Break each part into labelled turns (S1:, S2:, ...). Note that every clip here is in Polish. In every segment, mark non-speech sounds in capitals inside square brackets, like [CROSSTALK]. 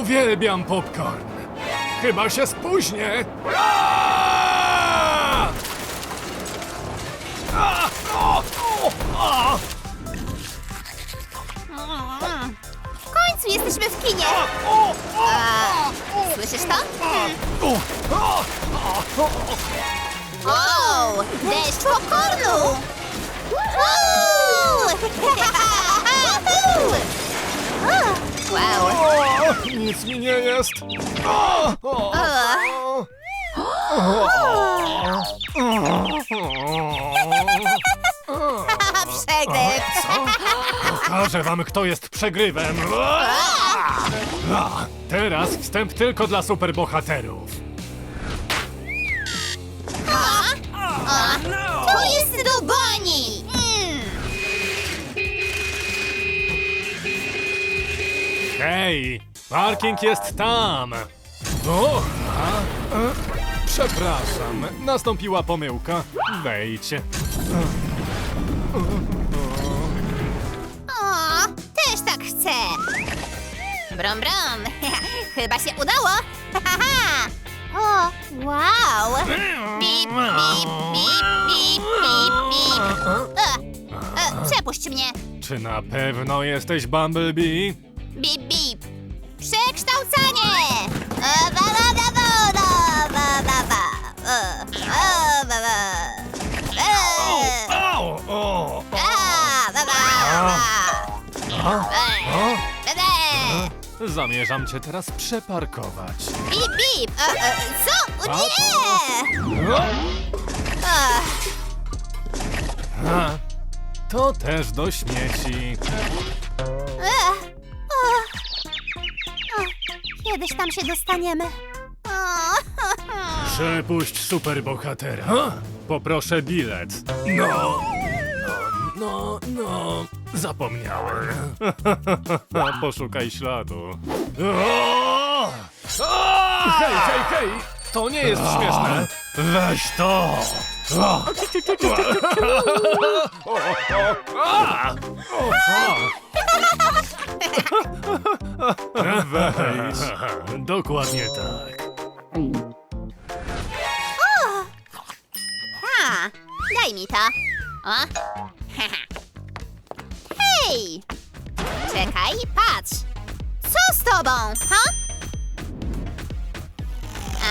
S1: Uwielbiam popcorn. Chyba się spóźnię. A, a,
S2: W końcu jesteśmy w kinie! A, słyszysz to?
S1: o, o.
S2: Wow! Deszcz popcornu! [LAUGHS] Wow!
S1: O, nic mi nie jest. O, o, o.
S2: Przegryw!
S1: Pokażę wam, kto jest przegrywem. A, teraz wstęp tylko dla superbohaterów. Hej, parking jest tam. O, a, e, przepraszam, nastąpiła pomyłka. Wejdź.
S2: O, też tak chcę! Brum, brum! [LAUGHS] Chyba się udało! o, wow! Bip, bip, bip, bip, bip, bip! E, e, przepuść mnie!
S1: Czy na pewno jesteś Bumblebee?
S2: Bip, bip! Przekształcanie! Ba, ba, ba, ba, ba, ba, ba, ba. Ba, ba. E,
S1: Au, o,
S2: a, ba, ba, ba.
S1: a,
S2: E,
S1: o.
S2: ba, ba.
S1: Zamierzam cię teraz przeparkować.
S2: Bip, bip! E, e, co? O, nie!
S1: O,
S2: Ach,
S1: to też do śmieci.
S2: Ach, Kiedyś tam się dostaniemy. O, [LAUGHS]
S1: Przepuść superbohatera. Poproszę bilet. No. No, no, zapomniałem. [LAUGHS] Poszukaj śladu. O! Hej, hej, hej! To nie jest śmieszne. Weź to. O! [LAUGHS] O, o! Wejdź. Dokładnie tak.
S2: ha, daj mi to. O. [LAUGHS] Hej! Czekaj, patrz. Co z tobą, ha? A,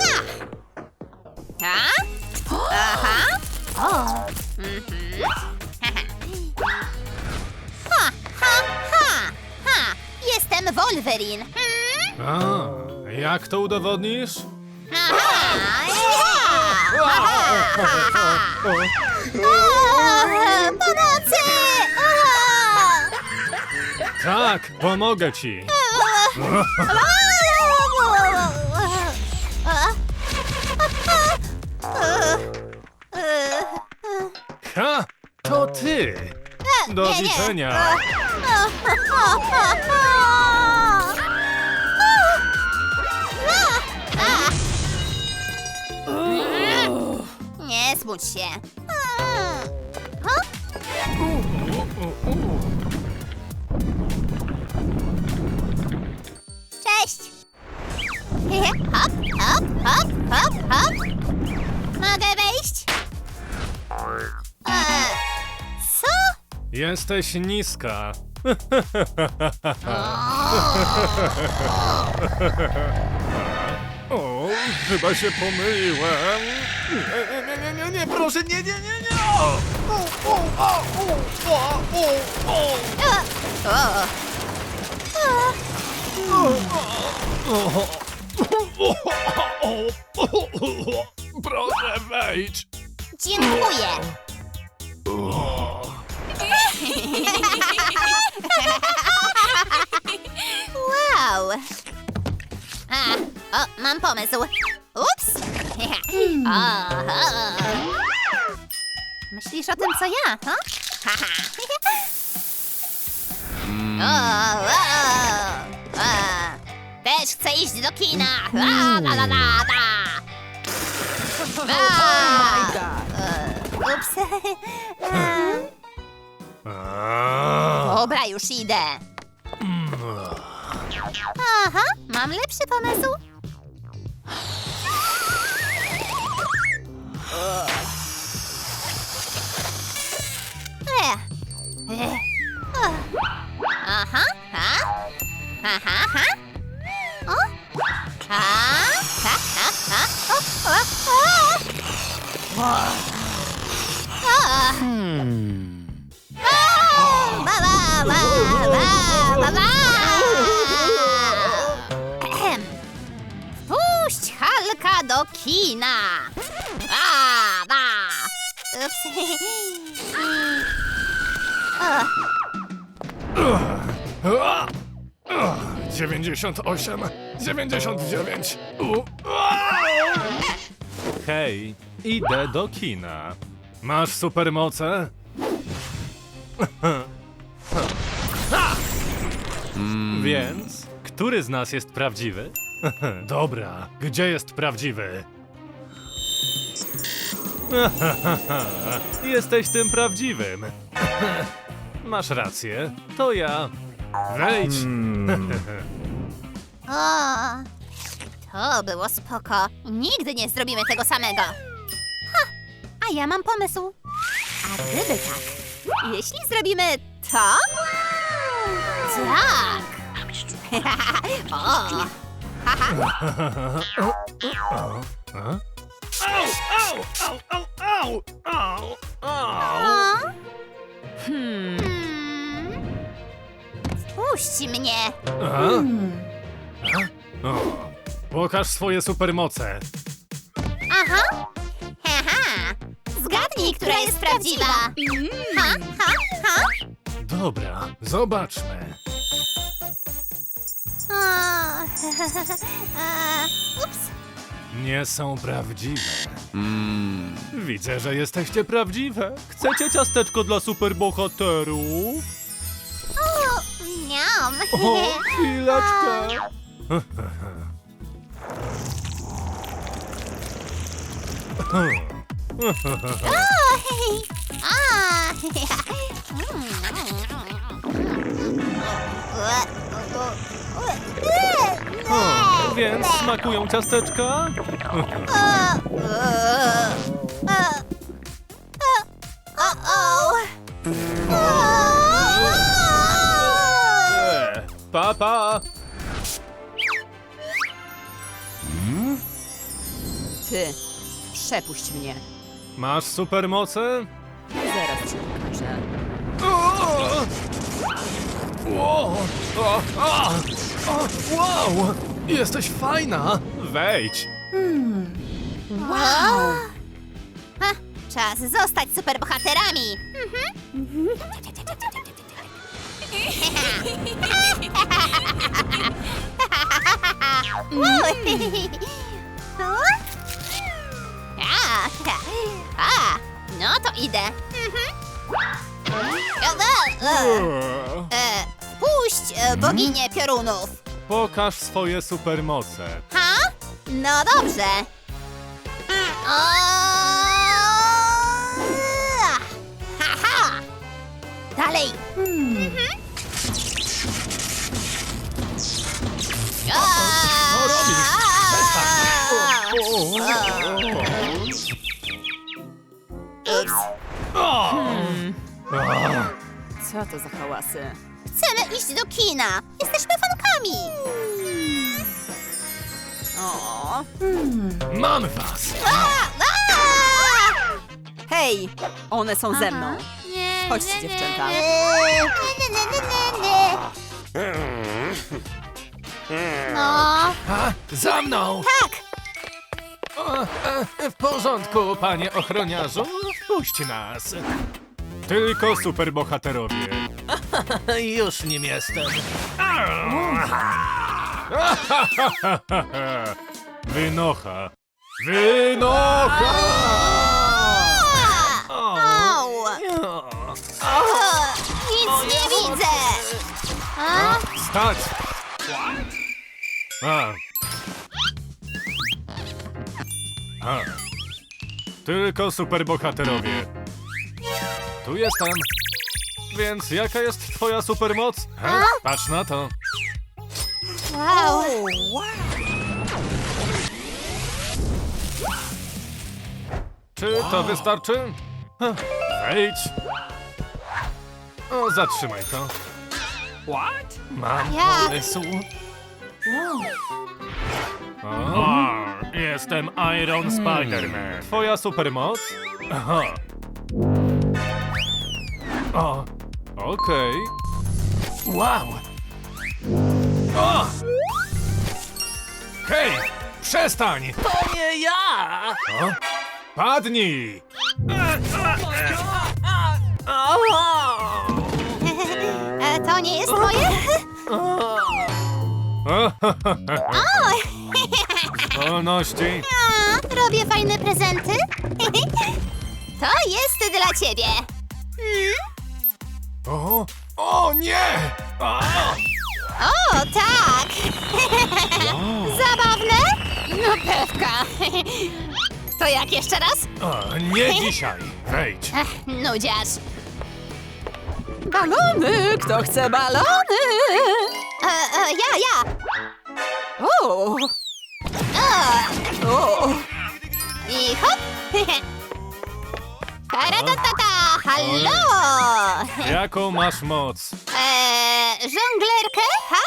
S2: ja. A? Aha. O. Wolverine. Hmm?
S1: A, jak to udowodnisz?
S2: Aha, ja! Pomocy!
S1: Tak, pomogę ci. Ha, to ty. Do widzenia.
S2: Smuć się. Cześć! Hop, hop, hop, hop, hop. Mogę wejść? E, co?
S1: Jesteś niska. O, [LAUGHS] chyba się pomyliłem. Nie, nie, nie, nie, proszę, nie, nie, nie, nie. O, o, o, o, o, o, o.
S2: O.
S1: Proszę wejdź.
S2: Dziękuję. [LAUGHS] Wow. A, o, mam pomysł. Ups. [LAUGHS] Myślisz o tym, co ja, ha? [LAUGHS] O, o, o. Też chcę iść do kina. La, la, la, la, la. [LAUGHS] A, e, Ups. Dobra, już idę. Aha, mam lepszy pomysł. Ehem. Puść Halka do kina. Ups. O,
S1: A! A! 98, 99. U! A! Hej, idę do kina. Masz supermoce? Więc, który z nas jest prawdziwy? [LAUGHS] Dobra, gdzie jest prawdziwy? [LAUGHS] Jesteś tym prawdziwym. [LAUGHS] Masz rację, to ja. Wejdź. [LAUGHS]
S2: o. To było spoko. Nigdy nie zrobimy tego samego. Ha, a ja mam pomysł. A gdyby tak, jeśli zrobimy to? Tak. o.
S1: A? Au, au, au, au, au, au, au.
S2: O. Hmm. Wpuść mnie.
S1: A? O, pokaż swoje supermoce.
S2: Aha. Haha. Zgadnij, która jest prawdziwa. Ha, ha, ha.
S1: Dobra, zobaczmy.
S2: O. A, [LAUGHS] Ups.
S1: Nie są prawdziwe. Widzę, że jesteście prawdziwe. Chcecie ciasteczko dla superbohaterów?
S2: O, miam.
S1: O, chwileczkę.
S2: O,
S1: więc smakują ciasteczka? E, Papa!
S3: Ty, przepuść mnie.
S1: Masz supermoce?
S3: Zaraz ci pokażę.
S1: Wow! O, o, o, wow! Jesteś fajna! Wejdź!
S2: Wow. Ha, czas zostać superbohaterami. Mhm. A, a, no to idę. Mhm. E, Puść e, boginię piorunów.
S1: Pokaż swoje supermoce.
S2: Ha? No dobrze. O! Ha, ha. Dalej. Mhm.
S1: Co robisz?
S2: Ups.
S1: O! O!
S3: Co to za hałasy?
S2: Chcemy iść do kina. Jesteśmy fankami.
S3: O.
S1: Mamy was!
S2: A, a!
S3: Hej, one są ze mną.
S2: Nie,
S3: Chodźcie,
S2: nie, nie,
S3: dziewczęta.
S2: No,
S1: A, za mną!
S2: tak.
S1: O, e, w porządku, panie ochroniarzu. Wpuść nas. Tylko superbohaterowie. [LAUGHS] Już nim jestem. [LAUGHS] Wynocha. Wynocha! O.
S2: Au. O, nic nie widzę. A?
S1: Stać! A. A. Tylko superbohaterowie. Tu jestem. Więc jaka jest twoja supermoc? Ha? Patrz na to.
S2: Wow.
S1: Czy to wystarczy? Heh, Wejdź. O, zatrzymaj to.
S4: What?
S1: Mam
S2: Jak?
S1: pomysł. O, jestem Iron Spider-Man. Twoja supermoc? Aha. O, okej. Wow. O! Hej, przestań!
S4: To nie ja!
S1: O, padnij!
S2: E, to nie jest moje?
S1: Wolności.
S2: A, robię fajne prezenty. To jest dla ciebie.
S1: O, o nie! A,
S2: O, tak. Zabawne? No pewka. To jak jeszcze raz?
S1: o, nie dzisiaj. Wejdź.
S2: Ech, nudziarz.
S3: Balony! Kto chce balony?
S2: E, e, ja, ja.
S3: O!
S2: O,
S3: O!
S2: I hop. [LAUGHS] Karatatata, hallo.
S1: Jaką masz moc?
S2: Eee, żonglerkę, ha?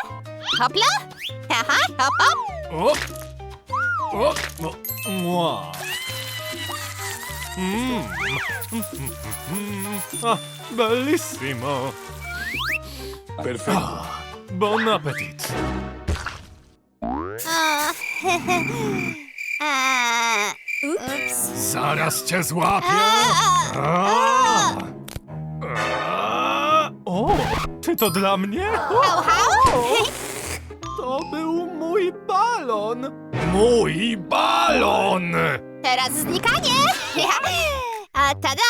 S2: Hopla? Aha, hop, hop.
S1: O! O! No, mua. Mm. Ah, bellissimo. Perfetto. Bon appetit.
S2: O, A, ups.
S1: Zaraz cię złapię.
S2: A,
S1: A. A. O, czy to dla mnie? To był mój balon. Mój balon!
S2: Teraz znikanie. A tada!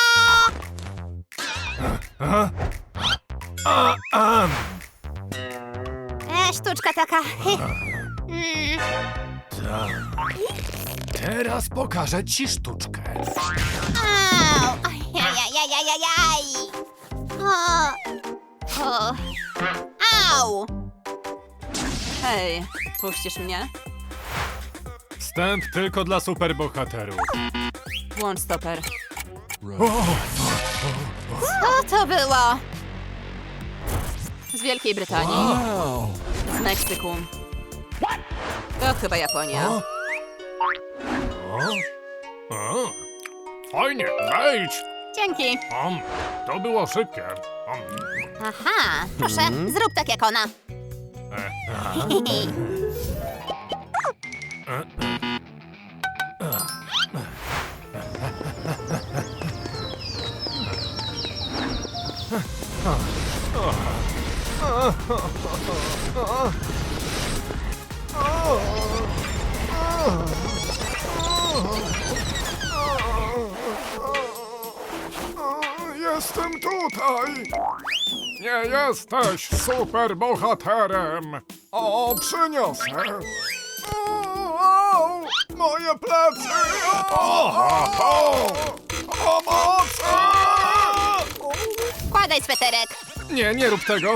S1: A, a.
S2: E, sztuczka taka. Mm.
S1: Teraz pokażę ci sztuczkę.
S2: Au! Ajajajajajaj! O! O! Au!
S3: Hej, puścisz mnie?
S1: Wstęp tylko dla superbohaterów.
S3: Włącz stoper.
S1: O,
S2: Co to było?
S3: Z Wielkiej Brytanii. Z Meksyku. To chyba Japonia.
S1: O. Fajnie, wejdź.
S3: Dzięki.
S1: Um, to było szybkie. Um.
S2: Aha, proszę, zrób tak jak ona.
S1: E, a, Jestem tutaj! Nie jesteś superbohaterem! O, przyniosę! O, o, moje plecy! O, o, pomocy!
S2: Wkładaj sweterek.
S1: Nie, nie rób tego!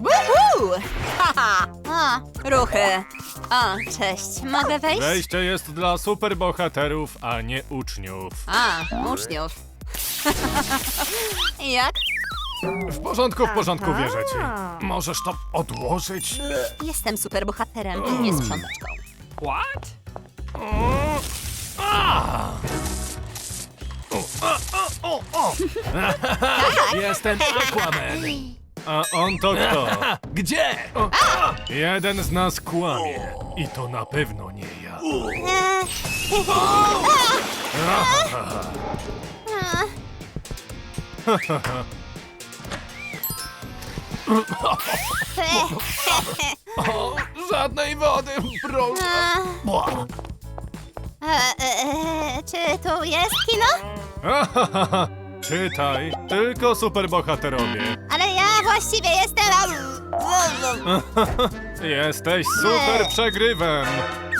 S3: Woohoo! Haha!
S2: O,
S3: Ruchy. O,
S2: cześć, mogę wejść?
S1: Wejście jest dla superbohaterów, a nie uczniów.
S3: a, uczniów. [LAUGHS] Jak?
S1: W porządku, w porządku, wierzę ci. Możesz to odłożyć?
S2: Jestem superbohaterem, nie sprzątaczką.
S4: What?
S1: O, a! O, a, a, o, o. Jestem Aquaman. A on to kto? [LAUGHS] Gdzie? jeden z nas kłamie. I to na pewno nie ja.
S2: Eee, [LAUGHS]
S1: O, [LAUGHS] żadnej wody, proszę.
S2: e, e, e, czy tu jest kino? [LAUGHS]
S1: Czytaj, tylko superbohaterowie.
S2: Ale ja właściwie jestem... [LAUGHS]
S1: Jesteś super przegrywem.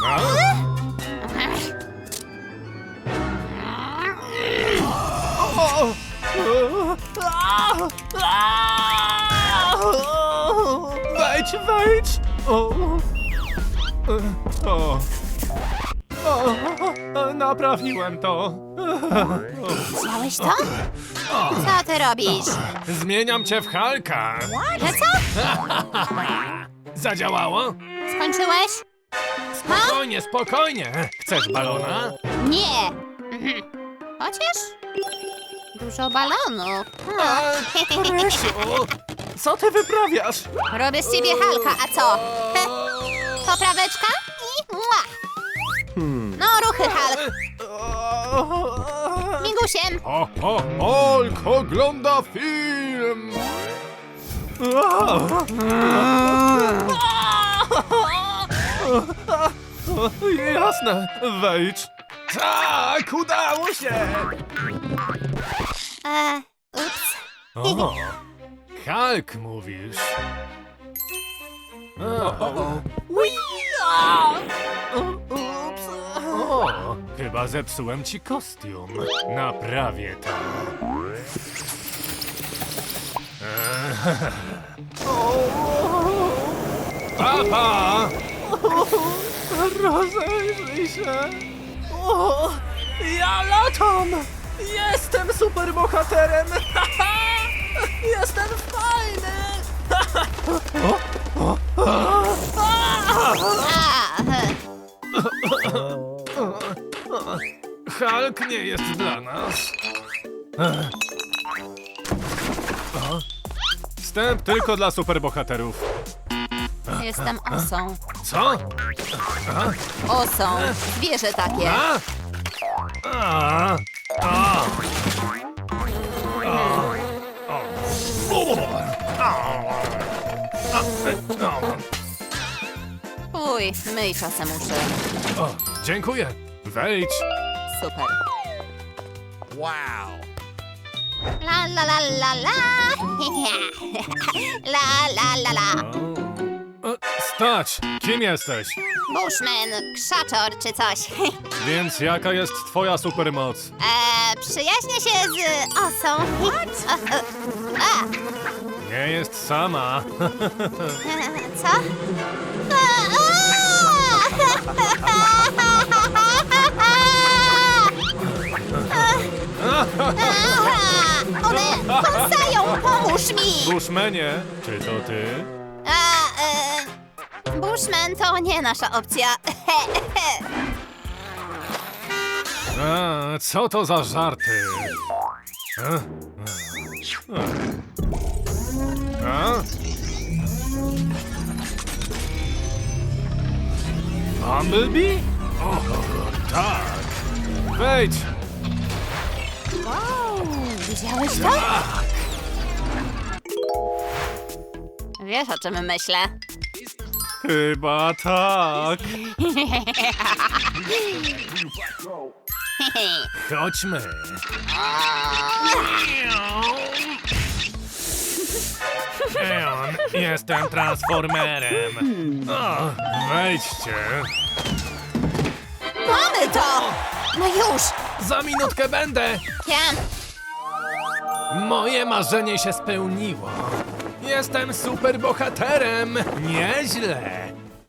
S1: A? Wejdź, wejdź! O, O. O, naprawiłem to.
S2: Widziałeś to? Co ty robisz?
S1: Zmieniam cię w Halka.
S2: Że co? [LAUGHS]
S1: Zadziałało?
S2: Skończyłeś?
S1: Spokojnie, spokojnie. Chcesz balona?
S2: Nie. Mhm. Chociaż... Dużo balonów.
S1: Rysiu, co ty wyprawiasz?
S2: Robię z ciebie Halka, a co? Heh. Popraweczka i mua. No, ruchy Hulk. Migusiem.
S1: O, o, Hulk ogląda film! Jasne, wejdź. Tak, udało się!
S2: E, ups.
S1: O, Hulk mówisz. O, o, chyba zepsułem ci kostium. Naprawię to. Papa! Rozejrzyj się! O, ja latam! Jestem superbohaterem! [LAUGHS] Jestem fajny! Hulk nie jest dla nas. Wstęp tylko dla superbohaterów.
S3: Jestem osą.
S1: Co?
S3: Osą. Zwierzę takie.
S1: A? A?
S3: Uj, myj czasem uszy.
S1: O, dziękuję. Wejdź.
S3: Super.
S2: la la la la la. [LAUGHS] La la la la.
S1: Stać! Kim jesteś?
S2: Bushman, krzaczor czy coś. [LAUGHS]
S1: Więc jaka jest twoja supermoc?
S2: E, przyjaźnię się z osą. A, e, a,
S1: Nie jest sama. [LAUGHS]
S2: co? A, a! [LAUGHS] One kąsają, pomóż mi!
S1: Bushmanie, czy to ty?
S2: Bushman to nie nasza opcja. [LAUGHS]
S1: A, co to za żarty? A? A? Bumblebee? O, tak. Wejdź.
S2: Widziałeś to?
S3: Wiesz o czym myślę?
S1: Chyba tak. Chodźmy. Eon, jestem transformerem. O, wejdźcie.
S2: Mamy to! No już!
S1: Za minutkę będę.
S2: Ja,
S1: Moje marzenie się spełniło. Jestem superbohaterem. Nieźle.